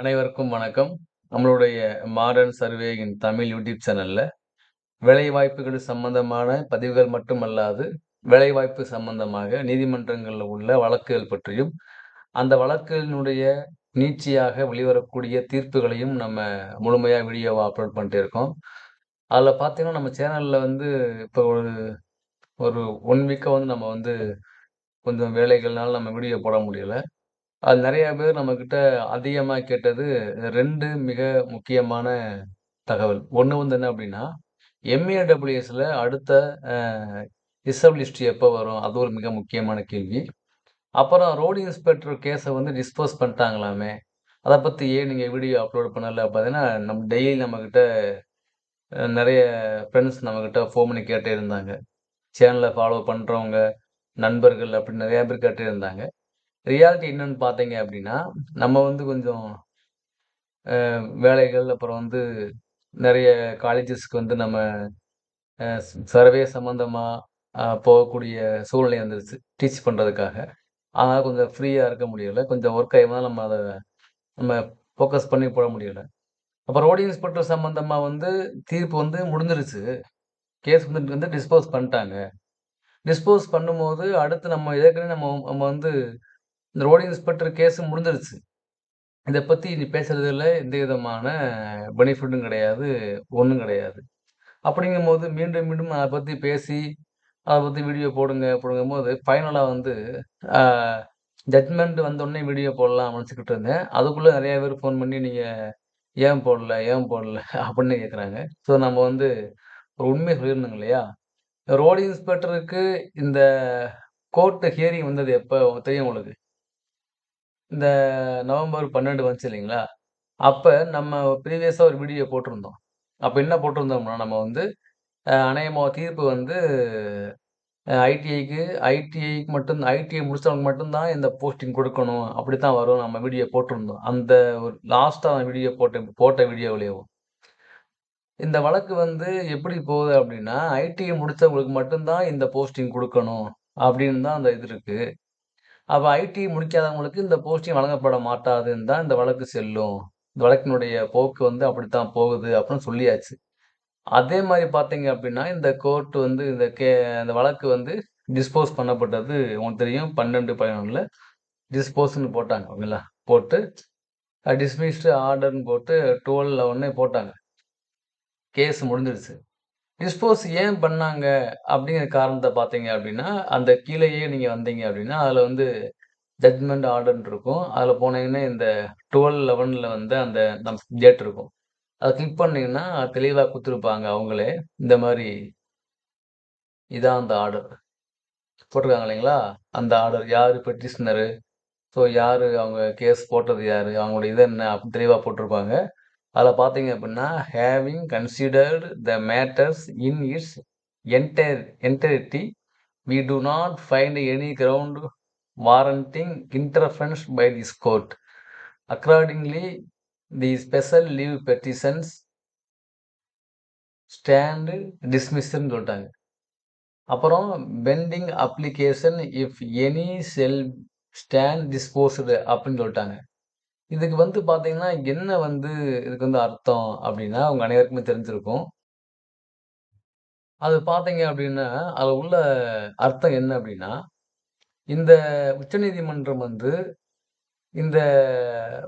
அனைவருக்கும் வணக்கம். நம்மளுடைய modern survey in Tamil YouTube சேனல்ல, வேலைவாய்ப்புகள் சம்பந்தமான பதிவுகள் மட்டுமல்லாது, வேலைவாய்ப்பு சம்பந்தமாக நீதிமன்றங்களில் உள்ள வழக்குகள் பற்றியும், அந்த வழக்குகளினுடைய நீட்சியாக வெளிவரக்கூடிய தீர்ப்புகளையும் நம்ம முழுமையாக வீடியோவை அப்லோட் பண்ணிட்டு இருக்கோம். அதில் பார்த்தீங்கன்னா, நம்ம சேனலில் வந்து இப்போ ஒரு ஒரு ஒன் வீக்காக வந்து நம்ம வந்து கொஞ்சம் வேலைகள்னால நம்ம வீடியோ போட முடியல. அது நிறைய பேர் நம்மக்கிட்ட அதிகமா கேட்டது 2 மிக முக்கியமான தகவல். ஒண்ணு வந்து என்ன அப்டின்னா, எம்.ஏ.டபிள்யூ.எஸ்ல அடுத்த அ எப்போ லிஸ்ட் எப்ப வரும்? அது ஒரு மிக முக்கியமான கேள்வி. அப்புறம் ரோடு இன்ஸ்பெக்டர் கேஸ வந்து டிஸ்போஸ் பண்ணிட்டாங்களாமே! அத பத்தி ஏன் நீங்க வீடியோ அப்லோட் பண்ணல? பார்த்தீங்கன்னா, நம் டெய்லி நம்மகிட்ட அ நெறைய ஃப்ரெண்ட்ஸ் நம்மகிட்ட ஃபோன் பண்ணி கேட்டே இருந்தாங்க. சேனல ஃபாலோ பண்றவங்க, நண்பர்கள் அப்டின்னு நெறைய பேர் கேட்டே இருந்தாங்க. ரியாலிட்டி என்னன்னு பார்த்தீங்க அப்படின்னா நம்ம வந்து கொஞ்சம் வேலைகள், அப்புறம் வந்து நிறைய காலேஜஸ்க்கு வந்து நம்ம சர்வே சம்மந்தமாக போகக்கூடிய சூழ்நிலை வந்துருச்சு. டீச் பண்ணுறதுக்காக அதனால் கொஞ்சம் ஃப்ரீயாக இருக்க முடியலை கொஞ்சம் ஒர்க் டைம்னால நம்ம அதை நம்ம ஃபோக்கஸ் பண்ணி போட முடியலை அப்புறம் ரோடு இன்ஸ்பெக்டர் சம்மந்தமாக வந்து தீர்ப்பு வந்து முடிஞ்சிருச்சு. கேஸ் வந்து வந்து டிஸ்போஸ் பண்ணிட்டாங்க. டிஸ்போஸ் பண்ணும்போது, அடுத்து நம்ம ஏற்கனவே நம்ம நம்ம வந்து இந்த ரோடு இன்ஸ்பெக்டர் கேஸு முடிஞ்சிருச்சு. இதை பற்றி இனி பேசுறதுல எந்த விதமான பெனிஃபிட்டும் கிடையாது. ஒன்றும் கிடையாது. அப்படிங்கும்போது மீண்டும், மீண்டும் அதை பற்றி பேசி, அதை பற்றி வீடியோ போடுங்க போடுங்கும்போது, ஃபைனலாக வந்து ஜட்மெண்ட் ஜட்ஜ்மெண்ட் வீடியோ போடலாம் நினச்சிக்கிட்டு இருந்தேன். அதுக்குள்ளே நிறையா பேர் ஃபோன் பண்ணி நீங்கள் ஏன் போடல? ஏன் போடல? அப்படின்னு கேட்குறாங்க. ஸோ நம்ம வந்து ஒரு உண்மைய சொல்லியிருந்தோங்க இல்லையா? ரோடு இன்ஸ்பெக்டருக்கு இந்த கோர்ட்டு ஹியரிங் வந்தது எப்போ தெரியும் உங்களுக்கு? இந்த நவம்பர் 12 வந்துச்சு இல்லைங்களா? அப்ப நம்ம ப்ரீவியஸா ஒரு வீடியோ போட்டிருந்தோம். அப்ப என்ன போட்டிருந்தோம்னா, நம்ம வந்து அ அநேகமா தீர்ப்பு வந்து அ ஐடிஐக்கு ஐடிஐக்கு மட்டும் ஐடிஐ முடிச்சவங்களுக்கு மட்டும் தான் இந்த போஸ்டிங் குடுக்கணும். அப்படித்தான் வரும் நம்ம வீடியோ போட்டிருந்தோம். அந்த ஒரு லாஸ்ட்டா வீடியோ போட்ட போட்ட வீடியோவிலேயும். இந்த வழக்கு வந்து எப்படி போகுது அப்படின்னா, ஐடிஐ முடிச்சவங்களுக்கு மட்டும் தான் இந்த போஸ்டிங் குடுக்கணும். அப்படின்னு தான் அந்த இது இருக்கு. அப்போ ஐடி முடிக்காதவங்களுக்கு இந்த போஸ்டிங் வழங்கப்பட மாட்டாதுன்னு தான் இந்த வழக்கு செல்லும். இந்த வழக்கினுடைய போக்கு வந்து அப்படித்தான் போகுது அப்படின்னு சொல்லியாச்சு. அதே மாதிரி பார்த்தீங்க அப்படின்னா, இந்த கோர்ட் வந்து இந்த கே இந்த வழக்கு வந்து டிஸ்போஸ் பண்ணப்பட்டது உங்களுக்கு தெரியும் 12, 11ல டிஸ்போஸ்ன்னு போட்டாங்க. ஓகேங்களா? போட்டு டிஸ்மிஸ்டு ஆர்டர்னு போட்டு 12, 11 போட்டாங்க. கேஸ் முடிஞ்சிருச்சு. டிஸ்போஸ் ஏன் பண்ணாங்க? அப்படிங்கிற காரணத்தை பார்த்தீங்க அப்படின்னா, அந்த கீழேயே நீங்கள் வந்தீங்க அப்படின்னா, அதில் வந்து ஜட்ஜ்மெண்ட் ஆர்டர்ன்னு இருக்கும். அதில் போனீங்கன்னா, இந்த 12, 11ல வந்து அந்த நம் டேட் இருக்கும். அதை கிளிக் பண்ணிங்கன்னா தெளிவாக கொடுத்துருப்பாங்க அவங்களே. இந்த மாதிரி இதான் அந்த ஆர்டர். போட்டிருக்காங்க இல்லைங்களா? அந்த ஆர்டர் யார் பெட்டிஷனரு? ஸோ யார் அவங்க கேஸ் போட்டது யார் அவங்களுடைய இது என்ன? அப்படின்னு தெளிவாக போட்டிருப்பாங்க. அதில் பார்த்தீங்க அப்படின்னா, having considered the matters in its enter entirety, we do not find any ground warranting interference by this court. Accordingly, the special leave petitions stand டிஸ்மிஸ்ன்னு சொல்லிட்டாங்க அப்புறம் pending application if any shall stand disposed அப்படின்னு சொல்லிட்டாங்க இதுக்கு வந்து பார்த்தீங்கன்னா, என்ன வந்து இதுக்கு வந்து அர்த்தம் அப்படின்னா, உங்க அனைவருக்குமே தெரிஞ்சிருக்கும். அது பார்த்தீங்க அப்படின்னா, அதுல உள்ள அர்த்தம் என்ன அப்படின்னா, இந்த உச்சநீதிமன்றம் வந்து இந்த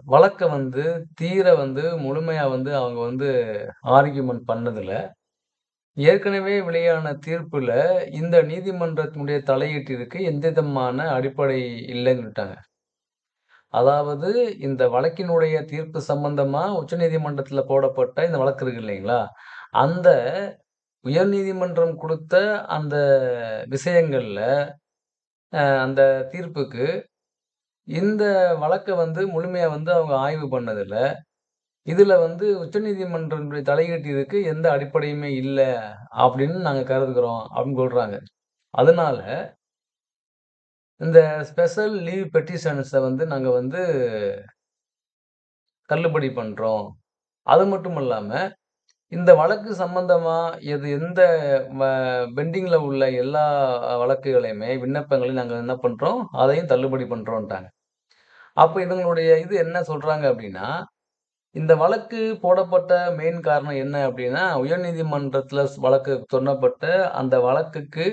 வழக்க வந்து தீர வந்து முழுமையா வந்து அவங்க வந்து ஆர்கியூமென்ட் பண்ணதுல, ஏற்கனவே வெளியான தீர்ப்புல இந்த நீதிமன்றத்தினுடைய தலையீட்டிற்கு எந்த விதமான அடிப்படை இல்லைன்னு சொல்ட்டாங்க. அதாவது இந்த வழக்கினுடைய தீர்ப்பு சம்பந்தமா உச்சநீதிமன்றத்தில் போடப்பட்ட இந்த வழக்கு இருக்கு இல்லைங்களா? அந்த உயர்நீதிமன்றம் கொடுத்த அந்த விஷயங்களில் அந்த தீர்ப்புக்கு இந்த வழக்கை வந்து முழுமையாக வந்து அவங்க ஆய்வு பண்ணதுல, இதில் வந்து உச்சநீதிமன்றத்துடைய தலையீட்டிற்கு எந்த அடிப்படையுமே இல்லை அப்படின்னு நாங்கள் கருதுகிறோம் அப்படின்னு சொல்கிறாங்க அதனால இந்த ஸ்பெஷல் லீவ் பெட்டிஷன்ஸை வந்து நாங்கள் வந்து தள்ளுபடி பண்ணுறோம் அது மட்டும் இல்லாமல் இந்த வழக்கு சம்பந்தமாக எது எந்த வ உள்ள எல்லா வழக்குகளையுமே, விண்ணப்பங்களையும் நாங்கள் என்ன பண்ணுறோம் அதையும் தள்ளுபடி பண்ணுறோன்ட்டாங்க அப்போ இவங்களுடைய இது என்ன சொல்கிறாங்க அப்படின்னா, இந்த வழக்கு போடப்பட்ட மெயின் காரணம் என்ன அப்படின்னா உயர்நீதிமன்றத்தில் ஸ் வழக்கு சொன்னப்பட்ட அந்த வழக்குக்கு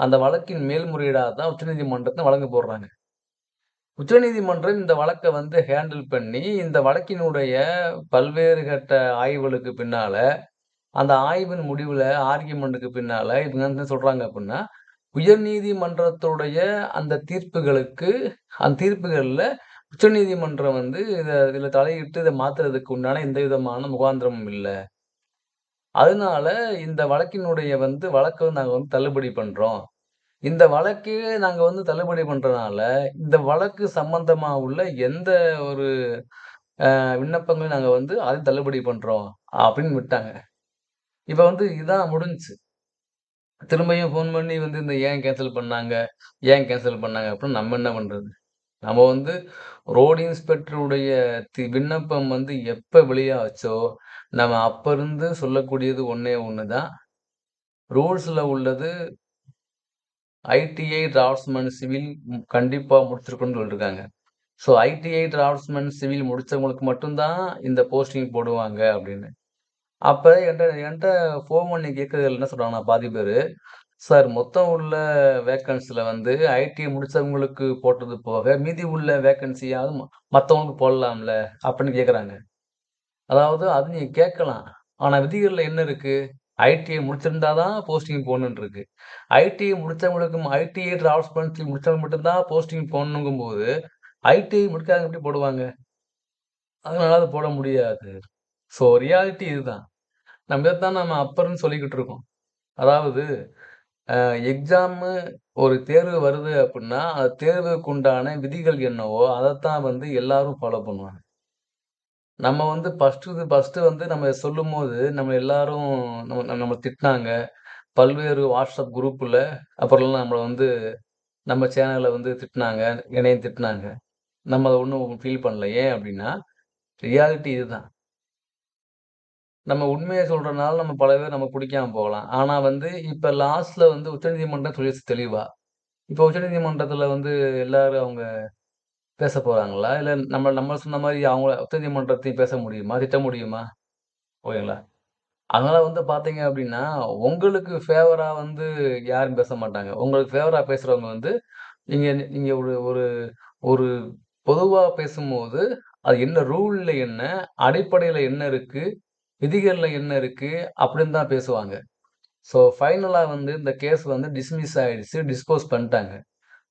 அந்த வழக்கின் மேல்முறையீடாக தான் உச்சநீதிமன்றத்தை வழங்க போடுறாங்க. உச்சநீதிமன்றம் இந்த வழக்கை வந்து ஹேண்டில் பண்ணி, இந்த வழக்கினுடைய பல்வேறு கட்ட ஆய்வுகளுக்கு பின்னால் அந்த ஆய்வின் முடிவில் ஆர்கியுமெண்ட்டுக்கு பின்னால் இவங்க என்ன சொல்கிறாங்க அப்படின்னா உயர்நீதிமன்றத்துடைய அந்த தீர்ப்புகளுக்கு அந்த தீர்ப்புகளில் உச்சநீதிமன்றம் வந்து இதை இதில் தலையிட்டு இதை மாற்றுறதுக்கு உண்டான எந்த விதமான முகாந்திரமும் இல்லை அதனால இந்த வழக்கினுடைய வந்து வழக்கை நாங்கள் வந்து தள்ளுபடி பண்ணுறோம் இந்த வழக்கே நாங்கள் வந்து தள்ளுபடி பண்ணுறதுனால இந்த வழக்கு சம்பந்தமாக உள்ள எந்த ஒரு விண்ணப்பங்களும் விண்ணப்பங்களையும் வந்து அதை தள்ளுபடி பண்ணுறோம் அப்படின்னு விட்டாங்க. இப்போ வந்து இதான் முடிஞ்சிச்சு திரும்பியும் ஃபோன் பண்ணி வந்து இந்த ஏன் கேன்சல் பண்ணாங்க? ஏன் கேன்சல் பண்ணாங்க? அப்படின்னு நம்ம என்ன பண்ணுறது நம்ம வந்து ரோடு இன்ஸ்பெக்டருடைய தி விண்ணப்பம் வந்து எப்போ வெளியாச்சோ, நம்ம அப்ப இருந்து சொல்லக்கூடியது ஒன்றே ஒன்று தான். ரூல்ஸ்ல உள்ளது ஐடிஐ டிராஃப்ட்ஸ்மேன் சிவில் கண்டிப்பாக முடிச்சிருக்கணும்னு சொல்லியிருக்காங்க ஸோ ஐடிஐ டிராஃப்ட்ஸ்மேன் சிவில் முடிச்சவங்களுக்கு மட்டும் தான் இந்த போஸ்டிங் போடுவாங்க அப்படின்னு அப்ப என்கிட்ட என்கிட்ட ஃபோன் பண்ணி கேட்கறதுல என்ன சொல்றாங்கன்னா பாதி பேரு, சார் மொத்தம் உள்ள வேக்கன்சியில் வந்து ஐடிஐ முடிச்சவங்களுக்கு போட்டது போக, மீதி உள்ள வேக்கன்ஸியாவது மற்றவங்களுக்கு போடலாம்ல அப்படின்னு கேட்குறாங்க அதாவது அது நீங்கள் கேட்கலாம். ஆனால் விதிகளில் என்ன இருக்குது ஐடிஐ முடிச்சிருந்தா தான் போஸ்டிங் போடணும்னு இருக்கு. ஐடிஐ ஐடிஐ ட்ராவல்ஸ் பண்ணி முடிச்சவங்க மட்டும்தான் போஸ்டிங் போஸ்டிங் போடணுங்கும்போது, ஐடிஐ முடிக்காதவங்க எப்படி போடுவாங்க? அதனால அது போட முடியாது. ஸோ ரியாலிட்டி இதுதான். நம்ம இதை தான் நம்ம அப்பர்னு சொல்லிக்கிட்டு இருக்கோம். அதாவது எக்ஸாமு ஒரு தேர்வு வருது அப்படின்னா அந்த தேர்வுக்கு உண்டான விதிகள் என்னவோ, அதைத்தான் வந்து எல்லாரும் ஃபாலோ பண்ணுவாங்க. நம்ம வந்து ஃபஸ்ட்டு ஃபஸ்ட்டு வந்து நம்ம சொல்லும்போது, நம்ம எல்லாரும் நம்ம நம்ம திட்டினாங்க பல்வேறு வாட்ஸ்அப் குரூப்பில் அப்புறம்லாம் நம்மளை வந்து நம்ம சேனலில் வந்து திட்டினாங்க என்னையும் திட்டினாங்க நம்ம அதை ஒன்றும் ஃபீல் பண்ணல. ஏன் அப்படின்னா ரியாலிட்டி இதுதான். நம்ம உண்மைய சொல்றனால நம்ம பல பேர் நம்ம புடிக்காம போகலாம். ஆனா வந்து இப்ப லாஸ்ட்ல வந்து உச்சநீதிமன்றம் சொல்லிருச்சு தெளிவா. இப்ப உச்சநீதிமன்றத்துல வந்து எல்லாரும் அவங்க பேச போறாங்களா? இல்ல நம்ம நம்ம சொன்ன மாரி அவங்கள உச்சநீதிமன்றத்தையும் பேச முடியுமா? திட்ட முடியுமா? ஓகேங்களா? அதனால வந்து பார்த்தீங்க அப்டின்னா, உங்களுக்கு ஃபேவரா வந்து யாரும் பேச மாட்டாங்க. உங்களுக்கு ஃபேவரா பேசுறவங்க வந்து, நீங்க நீங்க ஒரு ஒரு ஒரு பொதுவா பேசும்போது, அது என்ன ரூல்ல என்ன? அடிப்படையில என்ன இருக்கு? விதிகளில் என்ன இருக்குது அப்படின்னு தான் பேசுவாங்க. ஸோ ஃபைனலாக வந்து இந்த கேஸ் வந்து டிஸ்மிஸ் ஆகிடுச்சு டிஸ்போஸ் பண்ணிட்டாங்க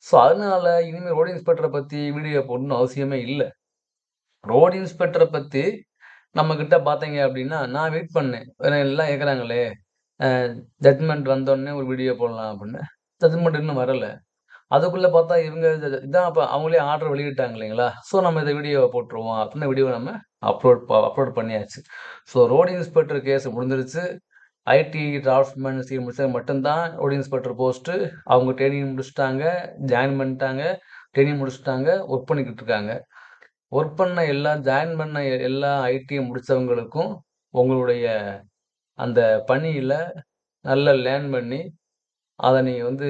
ஸோ அதனால இனிமேல் ரோடு இன்ஸ்பெக்டரை பற்றி வீடியோ போடணும்னு அவசியமே இல்லை ரோடு இன்ஸ்பெக்டரை பற்றி நம்மக்கிட்ட பார்த்தீங்க அப்படின்னா நான் வெயிட் பண்ணேன். ஏன்னா எல்லாம் கேட்குறாங்களே ஜட்மெண்ட் வந்தோடனே ஒரு வீடியோ போடலாம் அப்படின்னு ஜட்மெண்ட் இன்னும் வரல. அதுக்குள்ளே பார்த்தா இவங்க இத இதான் அப்போ அவங்களே ஆர்டர் வெளியிட்டாங்க இல்லைங்களா? ஸோ நம்ம இதை வீடியோ போட்டுருவோம் அப்படின்னு வீடியோ நம்ம அப்லோட் ப அப்லோட் பண்ணியாச்சு. ஸோ ரோடு இன்ஸ்பெக்டர் கேஸ் முடிஞ்சிருச்சு. ஐடி டிராஃப்ட்ஸ்மேன் சீர் முடிச்சது மட்டும்தான் ரோடு இன்ஸ்பெக்டர் போஸ்ட்டு. அவங்க ட்ரைனிங் முடிச்சுட்டாங்க. ஜாயின் பண்ணிட்டாங்க. ட்ரைனிங் முடிச்சுட்டாங்க. ஒர்க் பண்ணிக்கிட்டு இருக்காங்க. ஒர்க் பண்ண எல்லா ஜாயின் பண்ண எல்லா ஐடியை முடித்தவங்களுக்கும் உங்களுடைய அந்த பணியில் நல்லா லேர்ன் பண்ணி, அதை நீங்கள் வந்து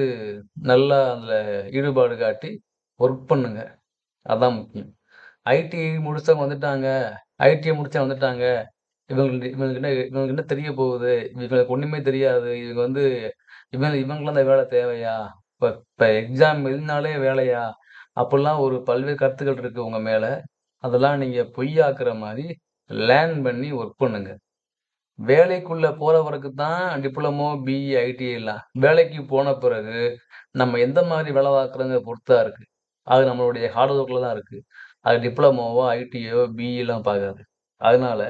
நல்லா அதில் ஈடுபாடு காட்டி ஒர்க் பண்ணுங்க. அதான் முக்கியம். ஐடி முடிச்சவங்க வந்துட்டாங்க. ஐடிஐ முடிச்சா வந்துட்டாங்க. இவங்க இவங்களுக்கு என்ன இவங்க என்ன தெரிய போகுது? இவங்களுக்கு ஒண்ணுமே தெரியாது. இவங்க வந்து இவங்க இவங்களுக்கெல்லாம் இந்த வேலை தேவையா? இப்ப இப்ப எக்ஸாம் எழுதினாலே வேலையா? அப்படிலாம் ஒரு பல்வேறு கருத்துக்கள் இருக்கு உங்க மேல. அதெல்லாம் நீங்க பொய்யாக்குற மாதிரி லேர்ன் பண்ணி ஒர்க் பண்ணுங்க. வேலைக்குள்ள போற வரைக்கும் தான் டிப்ளமோ, பிஇ, ஐடிஐலாம். வேலைக்கு போன பிறகு, நம்ம எந்த மாதிரி வேலை பார்க்குறோங்க பொறுத்தா இருக்கு. அது நம்மளுடைய ஹார்ட் ஒர்க்ல தான் இருக்கு. அது டிப்ளமோவோ, ஐடிஐயோ, பிஇலாம் பார்க்காது. அதனால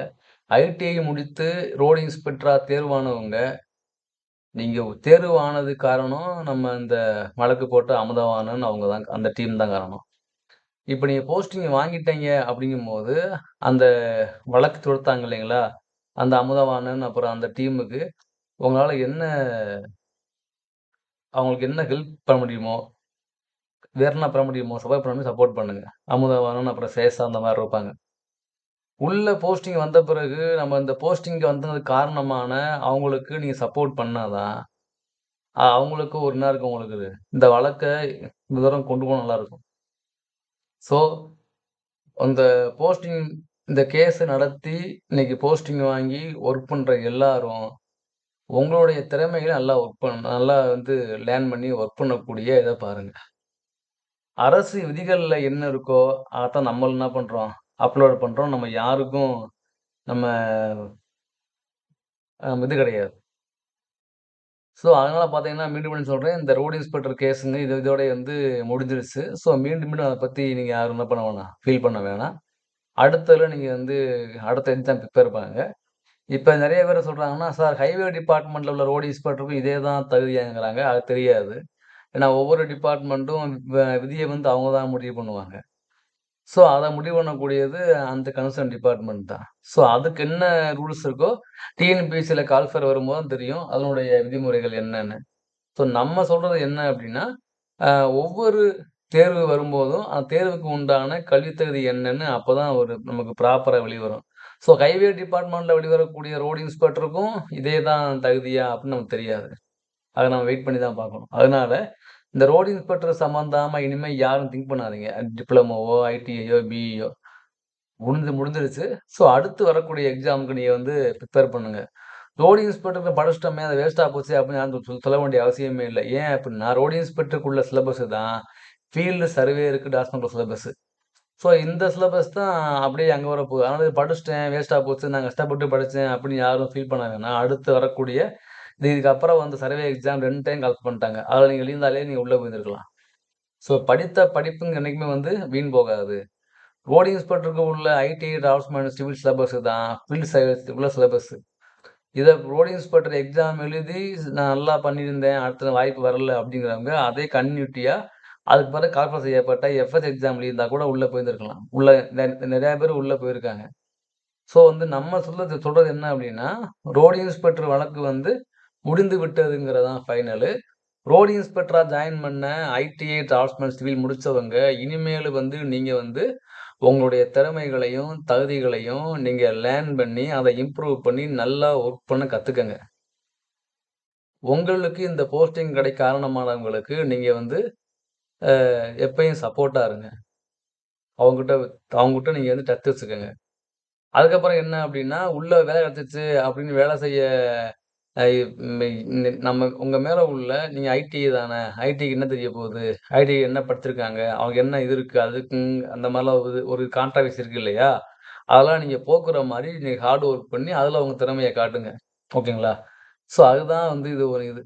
ஐடிஐ முடித்து ரோடு இன்ஸ்பெக்டராக தேர்வானவங்க, நீங்கள் தேர்வானது காரணம் நம்ம இந்த வழக்கு போட்ட அமுதவாணன் அவங்க தான் அந்த டீம் தான் காரணம். இப்போ நீங்கள் போஸ்டிங் வாங்கிட்டீங்க அப்படிங்கும்போது அந்த வழக்கு தொடுத்தாங்க இல்லைங்களா? அந்த அமுதவாணன் அப்புறம் அந்த டீமுக்கு உங்களால் என்ன அவங்களுக்கு என்ன ஹெல்ப் பண்ண முடியுமோ வேறுனா என்ன பண்ண முடியுமோ சப்போர்ட் பண்ண சப்போர்ட் பண்ணுங்க. அமுதவாணன் அப்புறம் சேஷா அந்த மாதிரி இருப்பாங்க. உள்ள போஸ்டிங் வந்த பிறகு, நம்ம இந்த போஸ்டிங்க்கு வந்ததுக்கு காரணமான அவங்களுக்கு நீங்கள் சப்போர்ட் பண்ணாதான் அவங்களுக்கு ஒரு நேரம் இருக்கும் உங்களுக்கு இந்த வழக்கை இந்த தூரம் கொண்டு போக நல்லாயிருக்கும் ஸோ அந்த போஸ்டிங் இந்த கேஸை நடத்தி இன்னைக்கு போஸ்டிங் வாங்கி ஒர்க் பண்ணுற எல்லாரும், உங்களுடைய திறமைகளை நல்லா ஒர்க் பண்ண நல்லா வந்து லேர்ன் பண்ணி ஒர்க் பண்ணக்கூடிய இதை பாருங்கள் அரசு விதிகளில் என்ன இருக்கோ, அதத்தான் நம்மள என்ன பண்ணுறோம் அப்லோட் பண்ணுறோம் நம்ம யாருக்கும் நம்ம இது கிடையாது. ஸோ, அதனால் பார்த்தீங்கன்னா, மீண்டும் சொல்கிறேன் இந்த ரோடு இன்ஸ்பெக்டர் கேஸுங்க இது இதோட வந்து முடிஞ்சிருச்சு. ஸோ, மீண்டும் மீண்டும் அதை பற்றி நீங்கள் யாரும் என்ன பண்ண வேணாம், ஃபீல் பண்ண வேணாம். அடுத்ததில் நீங்கள் வந்து அடுத்த எக்ஸாம் ப்ரிப்பேர் பண்ணுங்க. இப்போ நிறைய பேர் சொல்கிறாங்கன்னா சார் ஹைவே டிபார்ட்மெண்ட்டில் உள்ள ரோடு இன்ஸ்பெக்டருக்கும் இதே தான் தகுதியாங்கிறாங்க. அது தெரியாது. ஏன்னா ஒவ்வொரு டிபார்ட்மெண்ட்டும் வ வந்து அவங்க தான் முடிவு பண்ணுவாங்க. ஸோ, அதை முடிவு பண்ணக்கூடியது அந்த கன்சர்ன் டிபார்ட்மெண்ட் தான். ஸோ, அதுக்கு என்ன ரூல்ஸ் இருக்கோ, டிஎன்பிசியில் கால்ஃபர் வரும்போது தான் தெரியும். அதனுடைய விதிமுறைகள் என்னென்னு ஸோ, நம்ம சொல்கிறது என்ன அப்படின்னா ஒவ்வொரு தேர்வு வரும்போதும், அந்த தேர்வுக்கு உண்டான கல்வித்தகுதி என்னன்னு அப்போ தான் ஒரு நமக்கு ப்ராப்பராக வெளிவரும். ஸோ, ஹைவே டிபார்ட்மெண்ட்டில் வெளிவரக்கூடிய ரோடு இன்ஸ்பெக்டருக்கும் இதே தான் தகுதியா அப்படின்னு நமக்கு தெரியாது. அதை நம்ம வெயிட் பண்ணி தான் பார்க்கணும். அதனால இந்த ரோடு இன்ஸ்பெக்டர் சம்மந்தாமல் இனிமேல் யாரும் திங்க் பண்ணாதீங்க. டிப்ளமோவோ, ஐடிஐயோ, பிஇயோ முடிஞ்சு முடிஞ்சிருச்சு. ஸோ, அடுத்து வரக்கூடிய எக்ஸாமுக்கு நீங்கள் வந்து ப்ரிப்பேர் பண்ணுங்க. ரோடு இன்ஸ்பெக்டர் படிச்சுட்டோமே அதை வேஸ்ட்டாக போச்சு அப்படின்னு யாரும் சொல்ல வேண்டிய அவசியமே இல்லை ஏன் அப்படின்னா ரோடு இன்ஸ்பெக்டருக்குள்ள சிலபஸ் தான் ஃபீல்டு சர்வே இருக்குது டாஸ்மெண்ட் சிலபஸ். ஸோ, இந்த சிலபஸ் தான் அப்படியே அங்கே வரப்போகுது. அதனால் இது படிச்சுட்டேன், வேஸ்ட்டாக போச்சு, நான் கஷ்டப்பட்டு படித்தேன் அப்படின்னு யாரும் ஃபீல் பண்ண வேணாம். அடுத்து வரக்கூடிய இதுக்கப்புறம் வந்து சர்வே எக்ஸாம் ரெண்டு டைம் கால் பண்ணிட்டாங்க. அதில் நீங்கள் எழுந்தாலே நீங்கள் உள்ளே போயிருந்துருக்கலாம் ஸோ, படித்த படிப்புங்க என்றைக்குமே வந்து வீண் போகாது. ரோடு இன்ஸ்பெக்டருக்கு உள்ள ஐடி டிராஃப்ட்மேன் சிவில் சிலபஸ் தான் ஃபீல்டு சர்வீஸ் உள்ள சிலபஸ். இதை ரோடு இன்ஸ்பெக்டர் எக்ஸாம் எழுதி நான் நல்லா பண்ணியிருந்தேன், அடுத்த வாய்ப்பு வரல அப்படிங்கிறவங்க அதே கன்யூட்டியாக அதுக்கு பிறகு கால்ஃபர் செய்யப்பட்ட எஃப்எஸ் எக்ஸாம் எழுதியிருந்தா கூட உள்ளே போயிருந்துருக்கலாம் உள்ள நிறையா பேர் உள்ளே போயிருக்காங்க. ஸோ, வந்து நம்ம சொல்ல சொல்கிறது என்ன அப்படின்னா ரோடு இன்ஸ்பெக்டர் வழக்கு வந்து முடிந்து விட்டதுங்கிறது தான் ஃபைனலு. ரோடு இன்ஸ்பெக்டராக ஜாயின் பண்ண ஐடிஐ, டிராஃப்ட்ஸ்மேன், சிவில் முடித்தவங்க இனிமேல் வந்து நீங்கள் வந்து உங்களுடைய திறமைகளையும், தகுதிகளையும் நீங்கள் லேர்ன் பண்ணி, அதை இம்ப்ரூவ் பண்ணி நல்லா ஒர்க் பண்ண கற்றுக்கங்க உங்களுக்கு இந்த போஸ்டிங் கிடை காரணமானவங்களுக்கு நீங்கள் வந்து எப்பயும் சப்போர்ட்டா இருங்க. அவங்ககிட்ட அவங்ககிட்ட நீங்கள் வந்து டச் வச்சுக்கோங்க அதுக்கப்புறம் என்ன அப்படின்னா உள்ளே வேலை கிடச்சிச்சு அப்படின்னு வேலை செய்ய நம்ம உங்கள் மேலே உள்ள நீங்கள் ஐடிஐ தானே, ஐடிக்கு என்ன தெரிய போகுது? ஐடிஐ என்ன படிச்சிருக்காங்க? அவங்க என்ன இது இருக்குது அதுக்கு அந்த மாதிரிலாம் ஒரு ஒரு கான்ட்ராவர்சி இருக்குது இல்லையா? அதெல்லாம் நீங்கள் போக்குற மாதிரி நீங்கள் ஹார்ட் ஒர்க் பண்ணி அதில் உங்க திறமையை காட்டுங்க. ஓகேங்களா? ஸோ, அதுதான் வந்து இது ஒரு இது.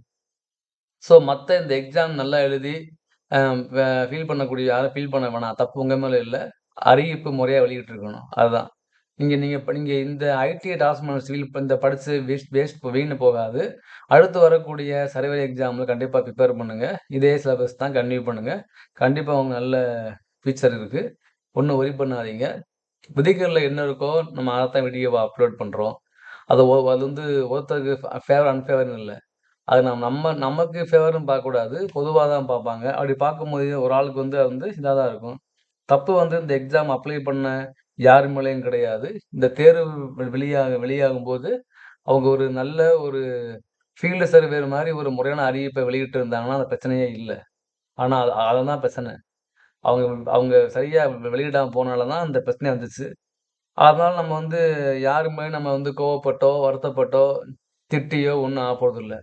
ஸோ, மற்ற இந்த எக்ஸாம் நல்லா எழுதி ஃபீல் பண்ணக்கூடிய யாரும் ஃபீல் பண்ண வேணாம். தப்பு உங்கள் மேலே இல்லை அறிவிப்பு முறையா வெளியிட்டுருக்கணும். அதுதான். இங்கே நீங்கள் இப்போ நீங்கள் இந்த ஐடிஐ, டிராஃப்ட்ஸ்மேன், சிவில் இப்போ இந்த படிச்சு வேஸ்ட் வேஸ்ட் வீணு போகாது. அடுத்து வரக்கூடிய சர்வே எக்ஸாமில் கண்டிப்பாக ப்ரிப்பேர் பண்ணுங்கள் இதே சிலபஸ் தான் கன்டினியூ பண்ணுங்கள் கண்டிப்பாக அவங்க நல்ல ஃபியூச்சர் இருக்குது ஒன்றும் ஒரி பண்ணாதீங்க. விதிகளில் என்ன இருக்கோ நம்ம அதத்தான் வீடியோவா அப்லோட் பண்ணுறோம் அது ஓ அது வந்து ஒருத்தருக்கு ஃபேவர், அன்ஃபேவர்னு இல்லை அது நம்ம நம்ம நமக்கு ஃபேவர்னு பார்க்கக்கூடாது. பொதுவாக தான் பார்ப்பாங்க. அப்படி பார்க்கும்போது ஒரு ஆளுக்கு வந்து அது வந்து இதாக தான் இருக்கும். தப்பு வந்து இந்த எக்ஸாம் அப்ளை பண்ண யார் மேலேயும் கிடையாது. இந்த தேர்வு வெளியாக வெளியாகும்போது அவங்க ஒரு நல்ல ஒரு ஃபீல்டு சர்வேர் மாதிரி ஒரு முறையான அறிவிப்பை வெளியிட்டு இருந்தாங்கன்னா, அந்த பிரச்சனையே இல்லை ஆனால் அது அதுதான் பிரச்சனை. அவங்க அவங்க சரியாக வெளியிடாமல் போனால தான் அந்த பிரச்சனை வந்துச்சு. அதனால் நம்ம வந்து யாருமே நம்ம வந்து கோவப்பட்டோ, வருத்தப்பட்டோ, திட்டியோ ஒண்ணும் ஆகப்போறதில்ல.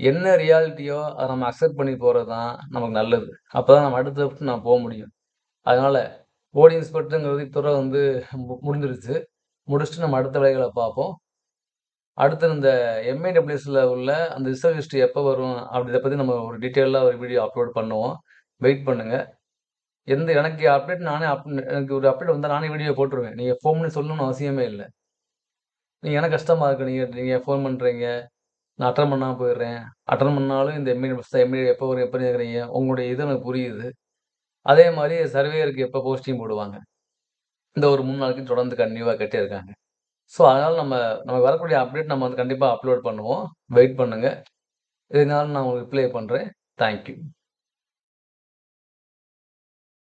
என்ன ரியாலிட்டியோ அதை நம்ம அக்செப்ட் பண்ணி போகிறது தான் நமக்கு நல்லது. அப்போ தான் நம்ம அடுத்த நம்ம போக முடியும். அதனால் ரோட் இன்ஸ்பெக்டருங்கிறது துறை வந்து மு முடிஞ்சிருச்சு. முடிச்சுட்டு நம்ம அடுத்த வேலைகளை பார்ப்போம். அடுத்து இந்த எம்ஐடபிள்யூஎஸ்ல உள்ள அந்த ரிசர்வ் எப்போ வரும்? அப்படிதை பற்றி நம்ம ஒரு டீட்டெயிலாக ஒரு வீடியோ அப்லோட் பண்ணுவோம். வெயிட் பண்ணுங்கள் எந்த எனக்கு அப்டேட் நானே அப் எனக்கு ஒரு அப்டேட் வந்தால் நானே வீடியோ போட்டுருவேன். நீங்கள் ஃபோன் பண்ணி சொல்லணும்னு அவசியமே இல்லை நீங்கள் எனக்கு கஷ்டமாக இருக்கு. நீங்கள் நீங்கள் ஃபோன் பண்ணுறீங்க நான் அட்டன் பண்ணாமல் போயிடுறேன். அட்டன் பண்ணாலும் இந்த எம்ஐடபிள்யூஎஸ் தான் எம்ஐ எப்போ வரும் எப்போ இருக்கிறீங்க உங்களுடைய இது எனக்கு புரியுது. அதே மாதிரி சர்வேயருக்கு எப்போ போஸ்டிங் போடுவாங்க. இந்த ஒரு மூணு நாளைக்கு தொடர்ந்து கன்டினியூவா கட்டியிருக்காங்க ஸோ, அதனால் நம்ம நம்ம வரக்கூடிய அப்டேட் நம்ம வந்து கண்டிப்பாக அப்லோட் பண்ணுவோம். வெயிட் பண்ணுங்க. இதனால நான் உங்களுக்கு ரிப்ளை பண்ணுறேன் தேங்க் யூ.